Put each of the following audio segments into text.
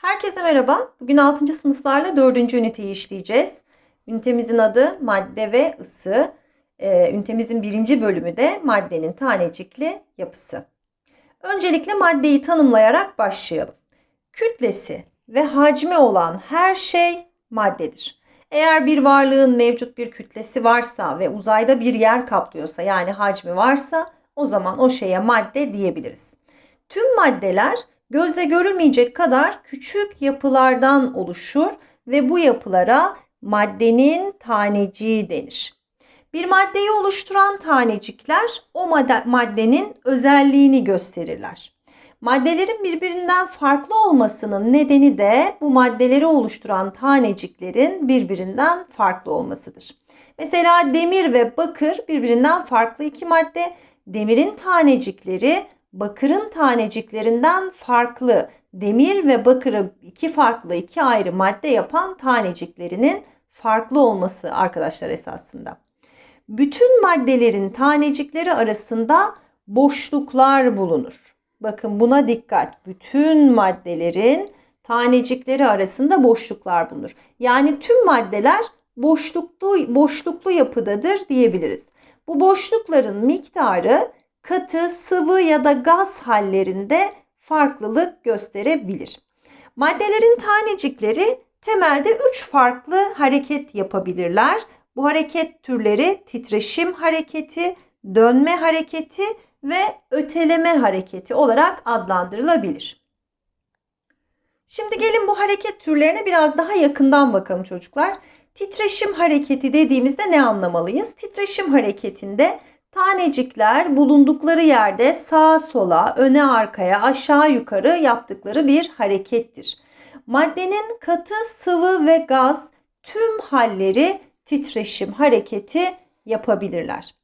Herkese merhaba. Bugün 6. sınıflarla 4. üniteyi işleyeceğiz. Ünitemizin adı madde ve ısı. Ee, ünitemizin birinci bölümü de maddenin tanecikli yapısı. Öncelikle maddeyi tanımlayarak başlayalım. Kütlesi ve hacmi olan her şey maddedir. Eğer bir varlığın mevcut bir kütlesi varsa ve uzayda bir yer kaplıyorsa yani hacmi varsa o zaman o şeye madde diyebiliriz. Tüm maddeler gözle görülmeyecek kadar küçük yapılardan oluşur ve bu yapılara maddenin taneciği denir. Bir maddeyi oluşturan tanecikler o maddenin özelliğini gösterirler. Maddelerin birbirinden farklı olmasının nedeni de bu maddeleri oluşturan taneciklerin birbirinden farklı olmasıdır. Mesela demir ve bakır birbirinden farklı iki madde. Demirin tanecikleri bakırın taneciklerinden farklı demir ve bakırı iki farklı iki ayrı madde yapan taneciklerinin farklı olması arkadaşlar esasında. Bütün maddelerin tanecikleri arasında boşluklar bulunur. Bakın buna dikkat. Bütün maddelerin tanecikleri arasında boşluklar bulunur. Yani tüm maddeler boşluklu boşluklu yapıdadır diyebiliriz. Bu boşlukların miktarı katı, sıvı ya da gaz hallerinde farklılık gösterebilir. Maddelerin tanecikleri temelde 3 farklı hareket yapabilirler. Bu hareket türleri titreşim hareketi, dönme hareketi ve öteleme hareketi olarak adlandırılabilir. Şimdi gelin bu hareket türlerine biraz daha yakından bakalım çocuklar. Titreşim hareketi dediğimizde ne anlamalıyız? Titreşim hareketinde Tanecikler bulundukları yerde sağa sola, öne arkaya, aşağı yukarı yaptıkları bir harekettir. Maddenin katı, sıvı ve gaz tüm halleri titreşim hareketi yapabilirler.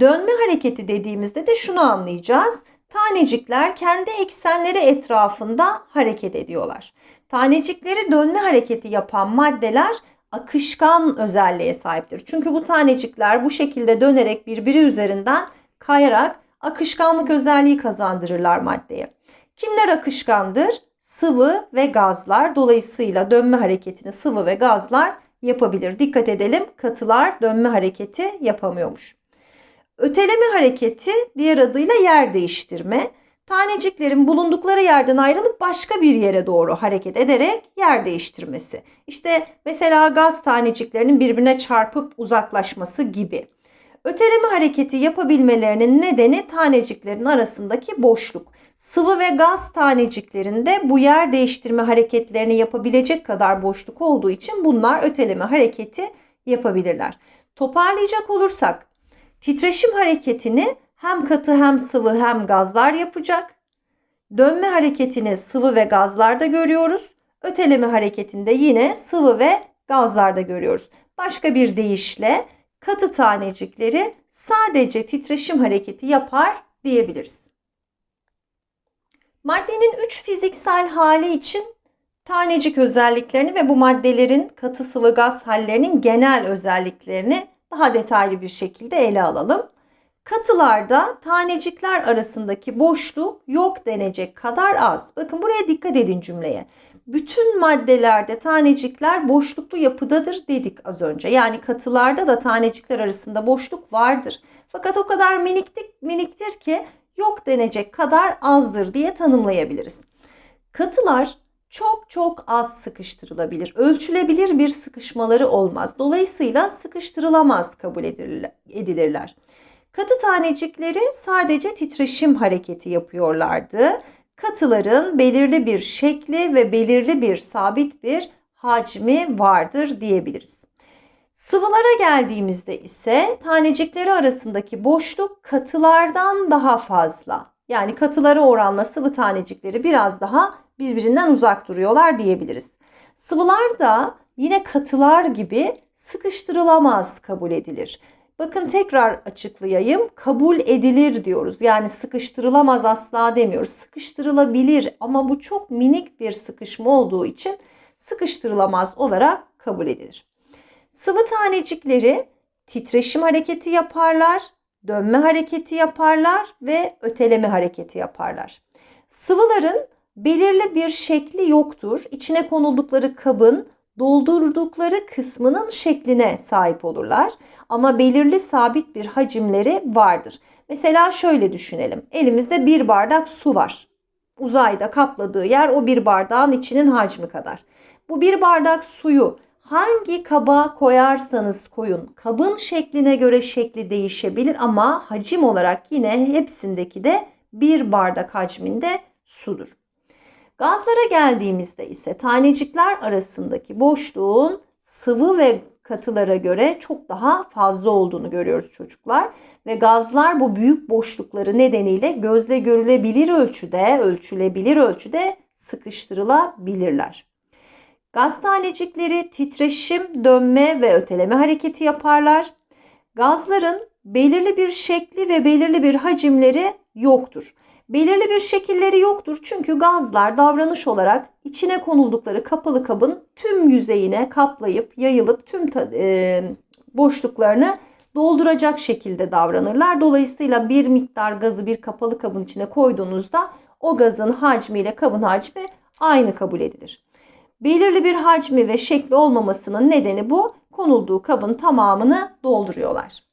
Dönme hareketi dediğimizde de şunu anlayacağız. Tanecikler kendi eksenleri etrafında hareket ediyorlar. Tanecikleri dönme hareketi yapan maddeler akışkan özelliğe sahiptir. Çünkü bu tanecikler bu şekilde dönerek birbiri üzerinden kayarak akışkanlık özelliği kazandırırlar maddeye. Kimler akışkandır? Sıvı ve gazlar. Dolayısıyla dönme hareketini sıvı ve gazlar yapabilir. Dikkat edelim katılar dönme hareketi yapamıyormuş. Öteleme hareketi diğer adıyla yer değiştirme taneciklerin bulundukları yerden ayrılıp başka bir yere doğru hareket ederek yer değiştirmesi. İşte mesela gaz taneciklerinin birbirine çarpıp uzaklaşması gibi. Öteleme hareketi yapabilmelerinin nedeni taneciklerin arasındaki boşluk. Sıvı ve gaz taneciklerinde bu yer değiştirme hareketlerini yapabilecek kadar boşluk olduğu için bunlar öteleme hareketi yapabilirler. Toparlayacak olursak titreşim hareketini hem katı hem sıvı hem gazlar yapacak. Dönme hareketini sıvı ve gazlarda görüyoruz. Öteleme hareketinde yine sıvı ve gazlarda görüyoruz. Başka bir deyişle katı tanecikleri sadece titreşim hareketi yapar diyebiliriz. Maddenin 3 fiziksel hali için tanecik özelliklerini ve bu maddelerin katı sıvı gaz hallerinin genel özelliklerini daha detaylı bir şekilde ele alalım. Katılarda tanecikler arasındaki boşluk yok denecek kadar az. Bakın buraya dikkat edin cümleye. Bütün maddelerde tanecikler boşluklu yapıdadır dedik az önce. Yani katılarda da tanecikler arasında boşluk vardır. Fakat o kadar miniktik, miniktir ki yok denecek kadar azdır diye tanımlayabiliriz. Katılar çok çok az sıkıştırılabilir. Ölçülebilir bir sıkışmaları olmaz. Dolayısıyla sıkıştırılamaz kabul edilirler. Katı tanecikleri sadece titreşim hareketi yapıyorlardı. Katıların belirli bir şekli ve belirli bir sabit bir hacmi vardır diyebiliriz. Sıvılara geldiğimizde ise tanecikleri arasındaki boşluk katılardan daha fazla. Yani katılara oranla sıvı tanecikleri biraz daha birbirinden uzak duruyorlar diyebiliriz. Sıvılar da yine katılar gibi sıkıştırılamaz kabul edilir. Bakın tekrar açıklayayım. Kabul edilir diyoruz. Yani sıkıştırılamaz asla demiyoruz. Sıkıştırılabilir ama bu çok minik bir sıkışma olduğu için sıkıştırılamaz olarak kabul edilir. Sıvı tanecikleri titreşim hareketi yaparlar, dönme hareketi yaparlar ve öteleme hareketi yaparlar. Sıvıların belirli bir şekli yoktur. İçine konuldukları kabın doldurdukları kısmının şekline sahip olurlar. Ama belirli sabit bir hacimleri vardır. Mesela şöyle düşünelim. Elimizde bir bardak su var. Uzayda kapladığı yer o bir bardağın içinin hacmi kadar. Bu bir bardak suyu hangi kaba koyarsanız koyun kabın şekline göre şekli değişebilir ama hacim olarak yine hepsindeki de bir bardak hacminde sudur. Gazlara geldiğimizde ise tanecikler arasındaki boşluğun sıvı ve katılara göre çok daha fazla olduğunu görüyoruz çocuklar. Ve gazlar bu büyük boşlukları nedeniyle gözle görülebilir ölçüde, ölçülebilir ölçüde sıkıştırılabilirler. Gaz tanecikleri titreşim, dönme ve öteleme hareketi yaparlar. Gazların belirli bir şekli ve belirli bir hacimleri yoktur. Belirli bir şekilleri yoktur çünkü gazlar davranış olarak içine konuldukları kapalı kabın tüm yüzeyine kaplayıp yayılıp tüm e, boşluklarını dolduracak şekilde davranırlar. Dolayısıyla bir miktar gazı bir kapalı kabın içine koyduğunuzda o gazın hacmiyle kabın hacmi aynı kabul edilir. Belirli bir hacmi ve şekli olmamasının nedeni bu. Konulduğu kabın tamamını dolduruyorlar.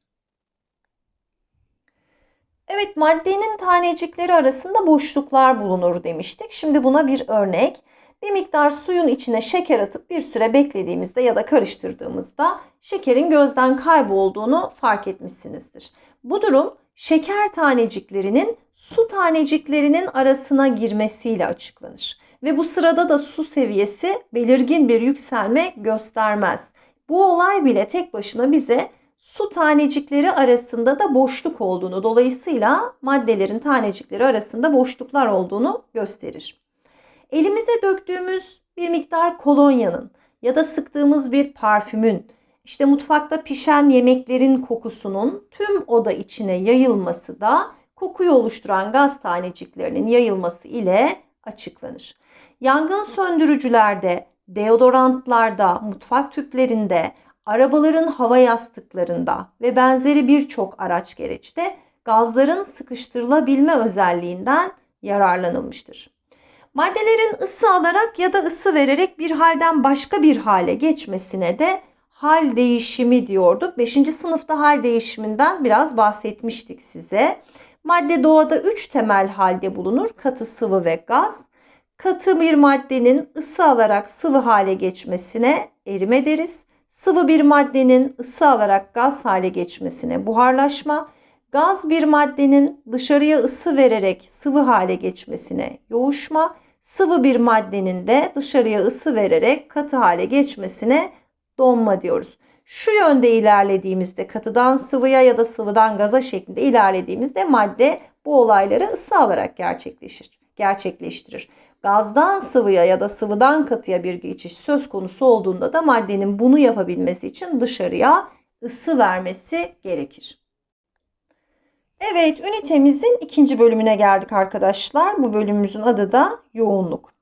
Evet maddenin tanecikleri arasında boşluklar bulunur demiştik. Şimdi buna bir örnek. Bir miktar suyun içine şeker atıp bir süre beklediğimizde ya da karıştırdığımızda şekerin gözden kaybolduğunu fark etmişsinizdir. Bu durum şeker taneciklerinin su taneciklerinin arasına girmesiyle açıklanır. Ve bu sırada da su seviyesi belirgin bir yükselme göstermez. Bu olay bile tek başına bize su tanecikleri arasında da boşluk olduğunu, dolayısıyla maddelerin tanecikleri arasında boşluklar olduğunu gösterir. Elimize döktüğümüz bir miktar kolonyanın ya da sıktığımız bir parfümün, işte mutfakta pişen yemeklerin kokusunun tüm oda içine yayılması da kokuyu oluşturan gaz taneciklerinin yayılması ile açıklanır. Yangın söndürücülerde, deodorantlarda, mutfak tüplerinde, arabaların hava yastıklarında ve benzeri birçok araç gereçte gazların sıkıştırılabilme özelliğinden yararlanılmıştır. Maddelerin ısı alarak ya da ısı vererek bir halden başka bir hale geçmesine de hal değişimi diyorduk. 5. sınıfta hal değişiminden biraz bahsetmiştik size. Madde doğada 3 temel halde bulunur. Katı, sıvı ve gaz. Katı bir maddenin ısı alarak sıvı hale geçmesine erime deriz. Sıvı bir maddenin ısı alarak gaz hale geçmesine buharlaşma, gaz bir maddenin dışarıya ısı vererek sıvı hale geçmesine yoğuşma, sıvı bir maddenin de dışarıya ısı vererek katı hale geçmesine donma diyoruz. Şu yönde ilerlediğimizde katıdan sıvıya ya da sıvıdan gaza şeklinde ilerlediğimizde madde bu olayları ısı alarak gerçekleşir, gerçekleştirir. Gazdan sıvıya ya da sıvıdan katıya bir geçiş söz konusu olduğunda da maddenin bunu yapabilmesi için dışarıya ısı vermesi gerekir. Evet, ünitemizin ikinci bölümüne geldik arkadaşlar. Bu bölümümüzün adı da yoğunluk.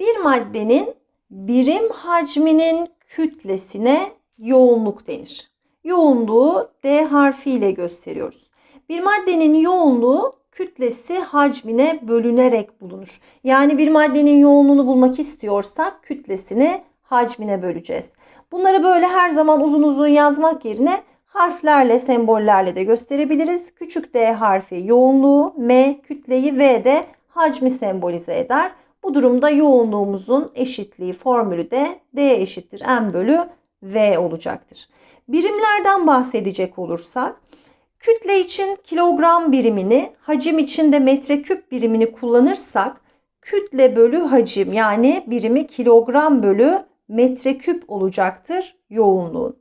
Bir maddenin birim hacminin kütlesine yoğunluk denir. Yoğunluğu D harfiyle gösteriyoruz. Bir maddenin yoğunluğu kütlesi hacmine bölünerek bulunur. Yani bir maddenin yoğunluğunu bulmak istiyorsak kütlesini hacmine böleceğiz. Bunları böyle her zaman uzun uzun yazmak yerine harflerle, sembollerle de gösterebiliriz. Küçük d harfi yoğunluğu, m kütleyi, v de hacmi sembolize eder. Bu durumda yoğunluğumuzun eşitliği formülü de d eşittir m bölü v olacaktır. Birimlerden bahsedecek olursak Kütle için kilogram birimini, hacim için de metreküp birimini kullanırsak kütle bölü hacim yani birimi kilogram bölü metreküp olacaktır yoğunluğun.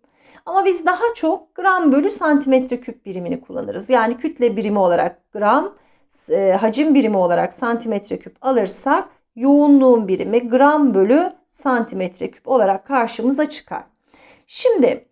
Ama biz daha çok gram bölü santimetre küp birimini kullanırız. Yani kütle birimi olarak gram, e, hacim birimi olarak santimetre küp alırsak yoğunluğun birimi gram bölü santimetre küp olarak karşımıza çıkar. Şimdi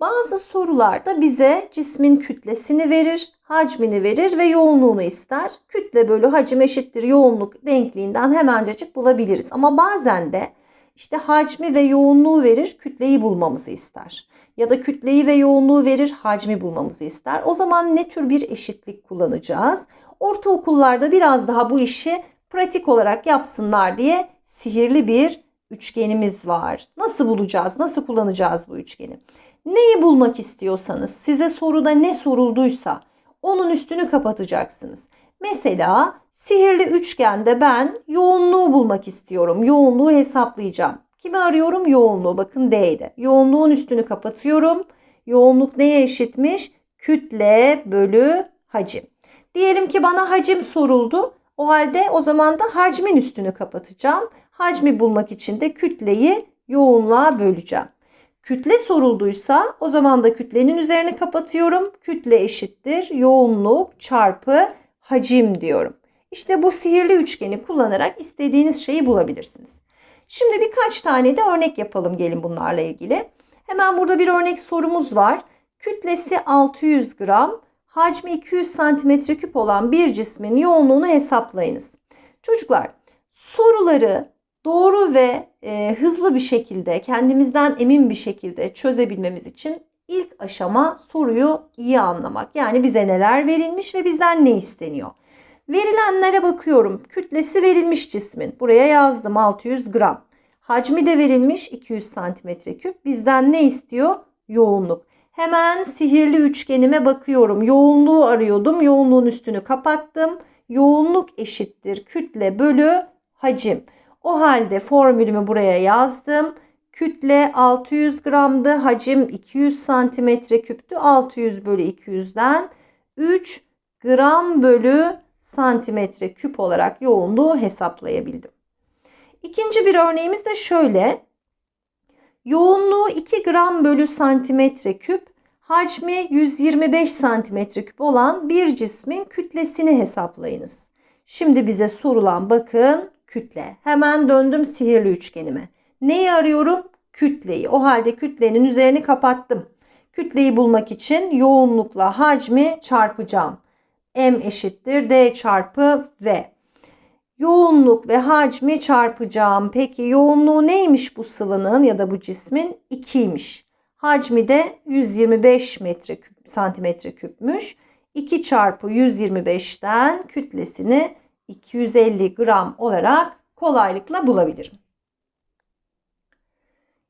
bazı sorularda bize cismin kütlesini verir, hacmini verir ve yoğunluğunu ister. Kütle bölü hacim eşittir yoğunluk denkliğinden hemencecik bulabiliriz. Ama bazen de işte hacmi ve yoğunluğu verir, kütleyi bulmamızı ister. Ya da kütleyi ve yoğunluğu verir, hacmi bulmamızı ister. O zaman ne tür bir eşitlik kullanacağız? Ortaokullarda biraz daha bu işi pratik olarak yapsınlar diye sihirli bir üçgenimiz var. Nasıl bulacağız? Nasıl kullanacağız bu üçgeni? Neyi bulmak istiyorsanız, size soruda ne sorulduysa onun üstünü kapatacaksınız. Mesela sihirli üçgende ben yoğunluğu bulmak istiyorum. Yoğunluğu hesaplayacağım. Kimi arıyorum? Yoğunluğu. Bakın D'de. Yoğunluğun üstünü kapatıyorum. Yoğunluk neye eşitmiş? Kütle bölü hacim. Diyelim ki bana hacim soruldu. O halde o zaman da hacmin üstünü kapatacağım. Hacmi bulmak için de kütleyi yoğunluğa böleceğim. Kütle sorulduysa o zaman da kütlenin üzerini kapatıyorum. Kütle eşittir yoğunluk çarpı hacim diyorum. İşte bu sihirli üçgeni kullanarak istediğiniz şeyi bulabilirsiniz. Şimdi birkaç tane de örnek yapalım gelin bunlarla ilgili. Hemen burada bir örnek sorumuz var. Kütlesi 600 gram, hacmi 200 santimetre küp olan bir cismin yoğunluğunu hesaplayınız. Çocuklar soruları doğru ve e, hızlı bir şekilde kendimizden emin bir şekilde çözebilmemiz için ilk aşama soruyu iyi anlamak. Yani bize neler verilmiş ve bizden ne isteniyor. Verilenlere bakıyorum. Kütlesi verilmiş cismin. Buraya yazdım 600 gram. Hacmi de verilmiş 200 santimetre küp. Bizden ne istiyor? Yoğunluk. Hemen sihirli üçgenime bakıyorum. Yoğunluğu arıyordum. Yoğunluğun üstünü kapattım. Yoğunluk eşittir kütle bölü hacim. O halde formülümü buraya yazdım. Kütle 600 gramdı. Hacim 200 santimetre küptü. 600 bölü 200'den 3 gram bölü santimetre küp olarak yoğunluğu hesaplayabildim. İkinci bir örneğimiz de şöyle. Yoğunluğu 2 gram bölü santimetre küp, hacmi 125 santimetre küp olan bir cismin kütlesini hesaplayınız. Şimdi bize sorulan bakın kütle. Hemen döndüm sihirli üçgenime. Neyi arıyorum? Kütleyi. O halde kütlenin üzerini kapattım. Kütleyi bulmak için yoğunlukla hacmi çarpacağım. M eşittir D çarpı V. Yoğunluk ve hacmi çarpacağım. Peki yoğunluğu neymiş bu sıvının ya da bu cismin? 2'ymiş. Hacmi de 125 metre küp, santimetre küpmüş. 2 çarpı 125'ten kütlesini 250 gram olarak kolaylıkla bulabilirim.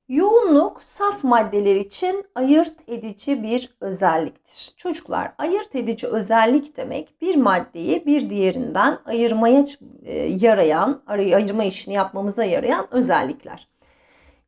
Yoğunluk saf maddeler için ayırt edici bir özelliktir. Çocuklar ayırt edici özellik demek bir maddeyi bir diğerinden ayırmaya e, yarayan, ayırma işini yapmamıza yarayan özellikler.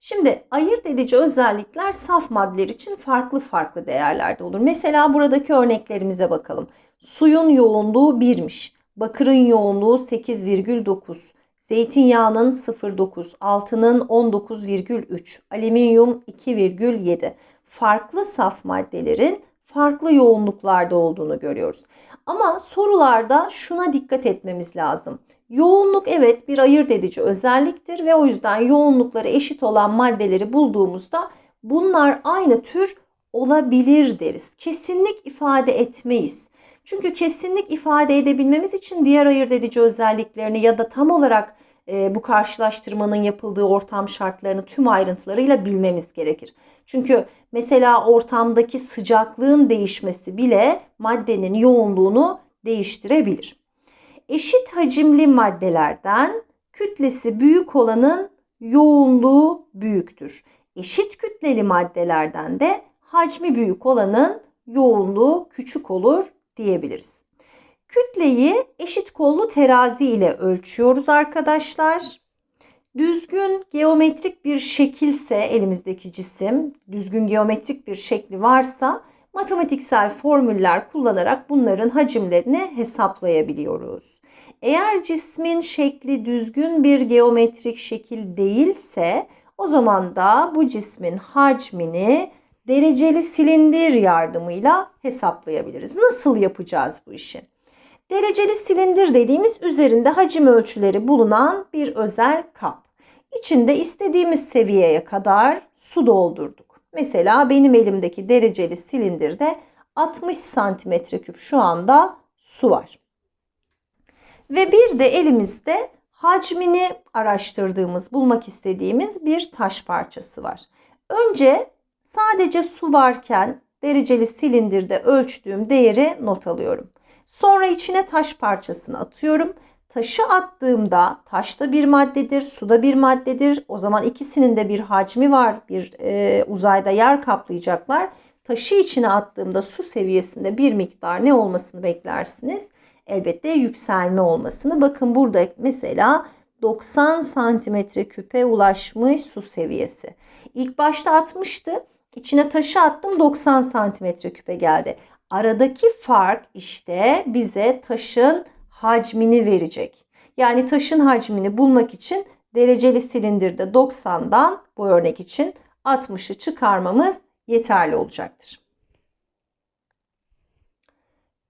Şimdi ayırt edici özellikler saf maddeler için farklı farklı değerlerde olur. Mesela buradaki örneklerimize bakalım. Suyun yoğunluğu 1'miş. Bakırın yoğunluğu 8,9. Zeytinyağının 0,9, altının 19,3, alüminyum 2,7. Farklı saf maddelerin farklı yoğunluklarda olduğunu görüyoruz. Ama sorularda şuna dikkat etmemiz lazım. Yoğunluk evet bir ayırt edici özelliktir ve o yüzden yoğunlukları eşit olan maddeleri bulduğumuzda bunlar aynı tür olabilir deriz. Kesinlik ifade etmeyiz. Çünkü kesinlik ifade edebilmemiz için diğer ayırt edici özelliklerini ya da tam olarak e, bu karşılaştırmanın yapıldığı ortam şartlarını tüm ayrıntılarıyla bilmemiz gerekir. Çünkü mesela ortamdaki sıcaklığın değişmesi bile maddenin yoğunluğunu değiştirebilir. Eşit hacimli maddelerden kütlesi büyük olanın yoğunluğu büyüktür. Eşit kütleli maddelerden de hacmi büyük olanın yoğunluğu küçük olur diyebiliriz. Kütleyi eşit kollu terazi ile ölçüyoruz arkadaşlar. Düzgün geometrik bir şekilse elimizdeki cisim, düzgün geometrik bir şekli varsa matematiksel formüller kullanarak bunların hacimlerini hesaplayabiliyoruz. Eğer cismin şekli düzgün bir geometrik şekil değilse o zaman da bu cismin hacmini dereceli silindir yardımıyla hesaplayabiliriz. Nasıl yapacağız bu işi? Dereceli silindir dediğimiz üzerinde hacim ölçüleri bulunan bir özel kap. İçinde istediğimiz seviyeye kadar su doldurduk. Mesela benim elimdeki dereceli silindirde 60 santimetre küp şu anda su var. Ve bir de elimizde hacmini araştırdığımız, bulmak istediğimiz bir taş parçası var. Önce sadece su varken dereceli silindirde ölçtüğüm değeri not alıyorum. Sonra içine taş parçasını atıyorum. taşı attığımda taş da bir maddedir, su da bir maddedir. O zaman ikisinin de bir hacmi var. Bir e, uzayda yer kaplayacaklar. Taşı içine attığımda su seviyesinde bir miktar ne olmasını beklersiniz? Elbette yükselme olmasını. Bakın burada mesela 90 santimetre küpe ulaşmış su seviyesi. İlk başta atmıştı. İçine taşı attım 90 santimetre küpe geldi. Aradaki fark işte bize taşın hacmini verecek. Yani taşın hacmini bulmak için dereceli silindirde 90'dan bu örnek için 60'ı çıkarmamız yeterli olacaktır.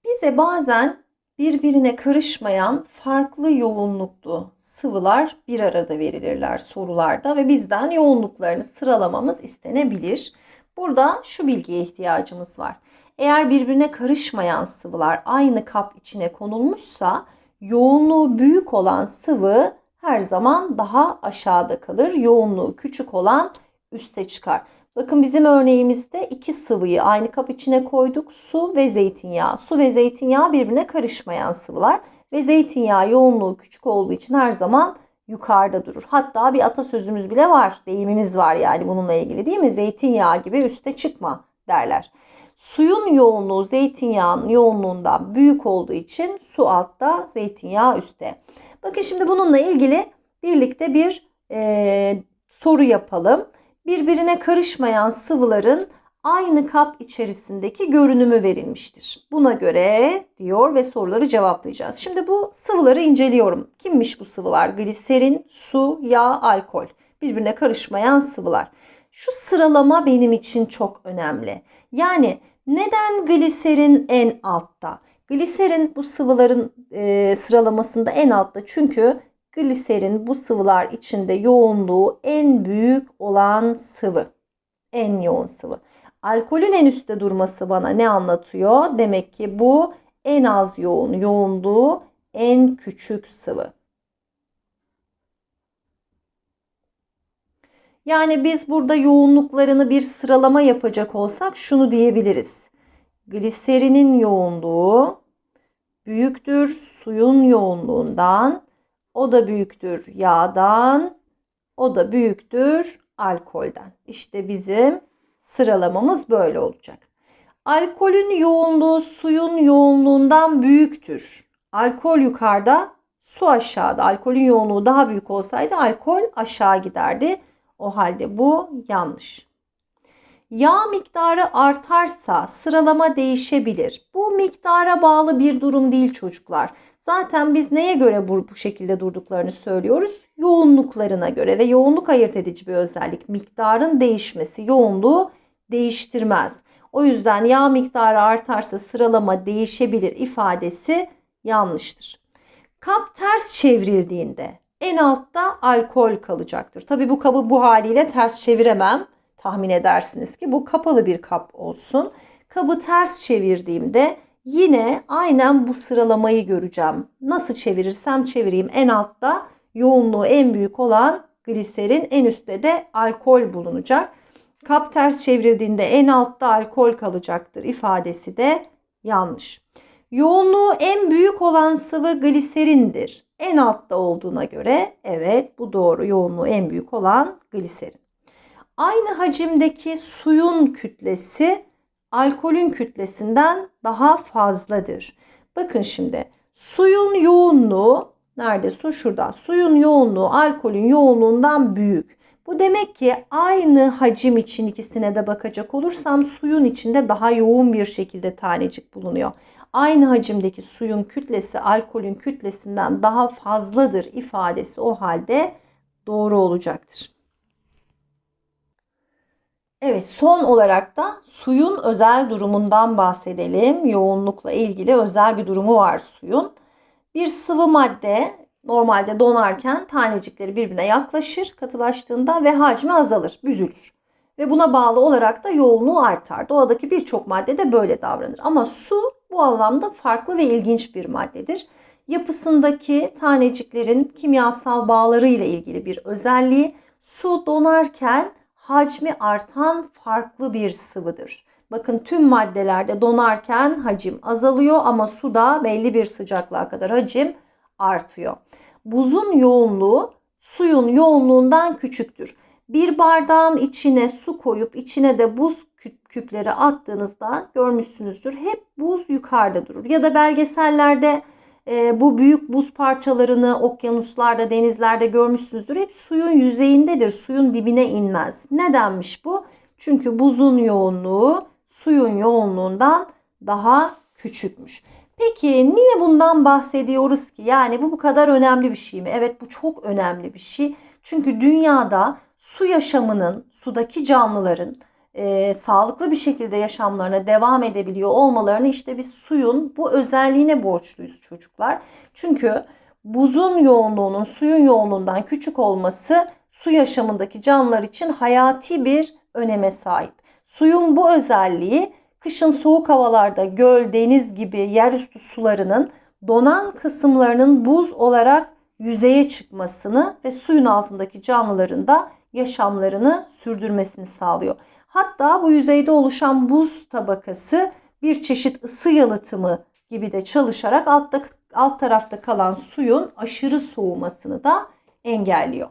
Bize bazen birbirine karışmayan farklı yoğunluklu sıvılar bir arada verilirler sorularda ve bizden yoğunluklarını sıralamamız istenebilir. Burada şu bilgiye ihtiyacımız var. Eğer birbirine karışmayan sıvılar aynı kap içine konulmuşsa yoğunluğu büyük olan sıvı her zaman daha aşağıda kalır. Yoğunluğu küçük olan üste çıkar. Bakın bizim örneğimizde iki sıvıyı aynı kap içine koyduk. Su ve zeytinyağı. Su ve zeytinyağı birbirine karışmayan sıvılar ve zeytinyağı yoğunluğu küçük olduğu için her zaman yukarıda durur. Hatta bir atasözümüz bile var, deyimimiz var yani bununla ilgili değil mi? Zeytinyağı gibi üste çıkma derler. Suyun yoğunluğu zeytinyağının yoğunluğundan büyük olduğu için su altta, zeytinyağı üstte. Bakın şimdi bununla ilgili birlikte bir e, soru yapalım. Birbirine karışmayan sıvıların aynı kap içerisindeki görünümü verilmiştir. Buna göre diyor ve soruları cevaplayacağız. Şimdi bu sıvıları inceliyorum. Kimmiş bu sıvılar? Gliserin, su, yağ, alkol. Birbirine karışmayan sıvılar. Şu sıralama benim için çok önemli. Yani neden gliserin en altta? Gliserin bu sıvıların e, sıralamasında en altta çünkü gliserin bu sıvılar içinde yoğunluğu en büyük olan sıvı. En yoğun sıvı. Alkolün en üstte durması bana ne anlatıyor? Demek ki bu en az yoğun, yoğunluğu en küçük sıvı. Yani biz burada yoğunluklarını bir sıralama yapacak olsak şunu diyebiliriz. Gliserinin yoğunluğu büyüktür suyun yoğunluğundan, o da büyüktür yağdan, o da büyüktür alkolden. İşte bizim sıralamamız böyle olacak. Alkolün yoğunluğu suyun yoğunluğundan büyüktür. Alkol yukarıda, su aşağıda. Alkolün yoğunluğu daha büyük olsaydı alkol aşağı giderdi. O halde bu yanlış. Yağ miktarı artarsa sıralama değişebilir. Bu miktara bağlı bir durum değil çocuklar. Zaten biz neye göre bu, bu şekilde durduklarını söylüyoruz? Yoğunluklarına göre ve yoğunluk ayırt edici bir özellik. Miktarın değişmesi yoğunluğu değiştirmez. O yüzden yağ miktarı artarsa sıralama değişebilir ifadesi yanlıştır. Kap ters çevrildiğinde en altta alkol kalacaktır. Tabi bu kabı bu haliyle ters çeviremem. Tahmin edersiniz ki bu kapalı bir kap olsun. Kabı ters çevirdiğimde yine aynen bu sıralamayı göreceğim. Nasıl çevirirsem çevireyim en altta yoğunluğu en büyük olan gliserin en üstte de alkol bulunacak. Kap ters çevrildiğinde en altta alkol kalacaktır ifadesi de yanlış. Yoğunluğu en büyük olan sıvı gliserindir. En altta olduğuna göre evet bu doğru yoğunluğu en büyük olan gliserin. Aynı hacimdeki suyun kütlesi alkolün kütlesinden daha fazladır. Bakın şimdi suyun yoğunluğu nerede su şurada. Suyun yoğunluğu alkolün yoğunluğundan büyük. Bu demek ki aynı hacim için ikisine de bakacak olursam suyun içinde daha yoğun bir şekilde tanecik bulunuyor. Aynı hacimdeki suyun kütlesi alkolün kütlesinden daha fazladır ifadesi o halde doğru olacaktır. Evet son olarak da suyun özel durumundan bahsedelim. Yoğunlukla ilgili özel bir durumu var suyun. Bir sıvı madde normalde donarken tanecikleri birbirine yaklaşır katılaştığında ve hacmi azalır, büzülür. Ve buna bağlı olarak da yoğunluğu artar. Doğadaki birçok madde de böyle davranır. Ama su bu anlamda farklı ve ilginç bir maddedir. Yapısındaki taneciklerin kimyasal bağları ile ilgili bir özelliği su donarken hacmi artan farklı bir sıvıdır. Bakın tüm maddelerde donarken hacim azalıyor ama suda belli bir sıcaklığa kadar hacim artıyor. Buzun yoğunluğu suyun yoğunluğundan küçüktür. Bir bardağın içine su koyup içine de buz küp- küpleri attığınızda görmüşsünüzdür. Hep buz yukarıda durur. Ya da belgesellerde e, bu büyük buz parçalarını okyanuslarda, denizlerde görmüşsünüzdür. Hep suyun yüzeyindedir. Suyun dibine inmez. Nedenmiş bu? Çünkü buzun yoğunluğu suyun yoğunluğundan daha küçükmüş. Peki niye bundan bahsediyoruz ki? Yani bu bu kadar önemli bir şey mi? Evet bu çok önemli bir şey. Çünkü dünyada su yaşamının, sudaki canlıların e, sağlıklı bir şekilde yaşamlarına devam edebiliyor olmalarını işte biz suyun bu özelliğine borçluyuz çocuklar. Çünkü buzun yoğunluğunun suyun yoğunluğundan küçük olması su yaşamındaki canlılar için hayati bir öneme sahip. Suyun bu özelliği kışın soğuk havalarda göl, deniz gibi yerüstü sularının donan kısımlarının buz olarak yüzeye çıkmasını ve suyun altındaki canlıların da yaşamlarını sürdürmesini sağlıyor. Hatta bu yüzeyde oluşan buz tabakası bir çeşit ısı yalıtımı gibi de çalışarak altta, alt tarafta kalan suyun aşırı soğumasını da engelliyor.